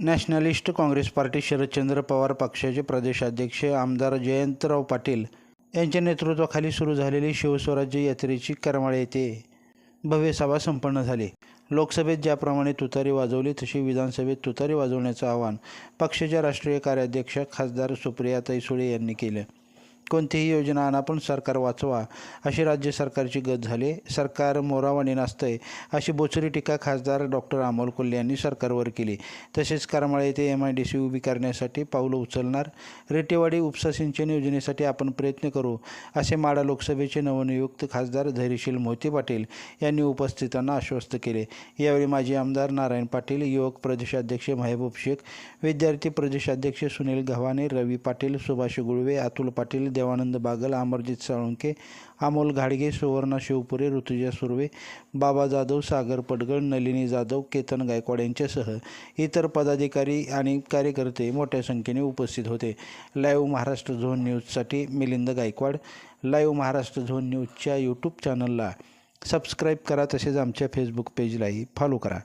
Nationalist congress party Sharadchandra Pawar पक्षाचे प्रदेशाध्यक्ष आमदार जयंतराव पाटील यांच्या नेतृत्वाखाली सुरू झालेली शिवस्वराज्य यात्रेची करमाळ येथे भव्य सभा संपन्न झाली. लोकसभेत ज्याप्रमाणे तुतारी वाजवली तशी विधानसभेत तुतारी वाजवण्याचं आवाहन पक्षाच्या राष्ट्रीय कार्याध्यक्ष खासदार सुप्रियाताई सुळे यांनी केलं. कोणतीही योजना आणा पण सरकार वाचवा. अशी राज्य सरकारची गत झाली. सरकार मोरावाने नाचतंय अशी बोचरी टीका खासदार डॉक्टर अमोल कोल्हे यांनी सरकारवर केली. तसेच करमाळा येथे एम आय डी सी उभी करण्यासाठी पावलं उचलणार. रेटेवाडी उपसा सिंचन योजनेसाठी आपण प्रयत्न करू असे माडा लोकसभेचे नवनियुक्त खासदार धैर्यशील मोहिते पाटील यांनी उपस्थितांना आश्वस्त केले. यावेळी माजी आमदार नारायण पाटील युवक प्रदेशाध्यक्ष महबूब शेख विद्यार्थी प्रदेशाध्यक्ष सुनील गव्हाणे रवी पाटील सुभाष गुळवे अतुल पाटील देवानंद बागल अमरजित साळुंके अमोल घाडगे सुवर्णा शिवपुरे ऋतुजा सुर्वे बाबा जाधव सागर पडगळ नलिनी जाधव केतन गायकवाड यांच्यासह इतर पदाधिकारी आणि कार्यकर्ते मोठ्या संख्येने उपस्थित होते. लाईव्ह महाराष्ट्र झोन न्यूजसाठी मिलिंद गायकवाड. लाईव्ह महाराष्ट्र झोन न्यूजच्या यूट्यूब चॅनलला सबस्क्राईब करा तसेच आमच्या फेसबुक पेजलाही फॉलो करा.